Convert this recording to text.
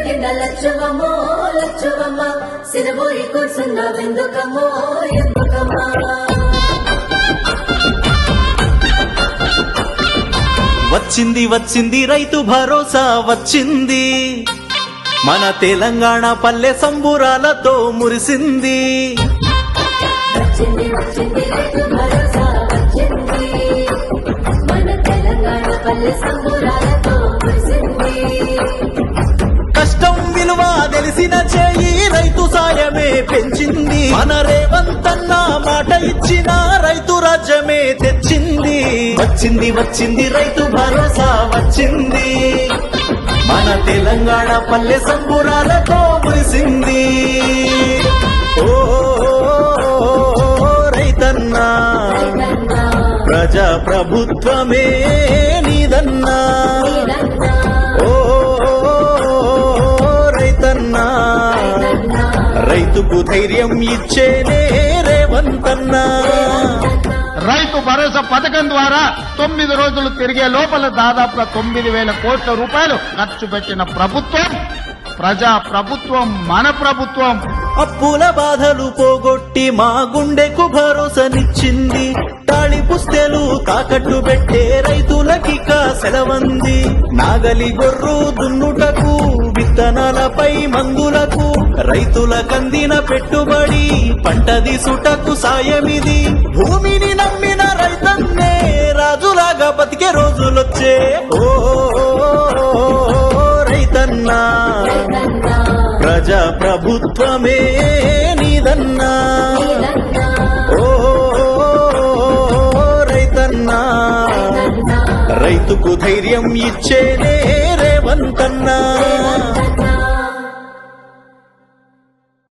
కింద సిరబోయి ఎందుకమ్మా? వచ్చింది వచ్చింది రైతు భరోసా వచ్చింది. మన తెలంగాణ పల్లె సంబురాలతో మురిసింది. వచ్చింది వచ్చింది రైతు భరోసా వచ్చింది. మన తెలంగాణ పల్లె సంబురాలతో కష్టం విలువ తెలిసిన చేయి రైతు సాయమే పెంచింది. మన రేవంతన్న మాట ఇచ్చిన రైతు రాజ్యమే తెచ్చింది. వచ్చింది వచ్చింది రైతు భరోసా వచ్చింది. మన తెలంగాణ పల్లె సంబురాలతో మురిసింది. ఓ రైతన్నా ప్రజా ప్రభుత్వమే నీదన్నా, రైతుకు ధైర్యం ఇచ్చేనే రేవంతన్నా రైతు భరోసా పథకం ద్వారా తొమ్మిది రోజులు తిరిగే లోపల దాదాపుగా తొమ్మిది వేల కోట్ల రూపాయలు ఖర్చు పెట్టిన ప్రభుత్వం ప్రజా ప్రభుత్వం మన ప్రభుత్వం. అప్పుల బాధలు పోగొట్టి మా గుండెకు భరోసానిచ్చింది తాళి పుస్తెలు తాకట్టు పెట్టే రైతులకిక సెలవంది. నాగలి గొర్రు దున్నుటకు విత్తనాలపై మందులకు రైతుల కందిన పెట్టుబడి పంట దిసుటకు సాయమిది. భూమిని నమ్మిన రైతన్నే రాజులాగా బతికే రోజులొచ్చే. ఓ రైతన్నా, ప్రజా ప్రభుత్వమే రైతుకు ధైర్యం ఇచ్చేదే రేవంతన్నా.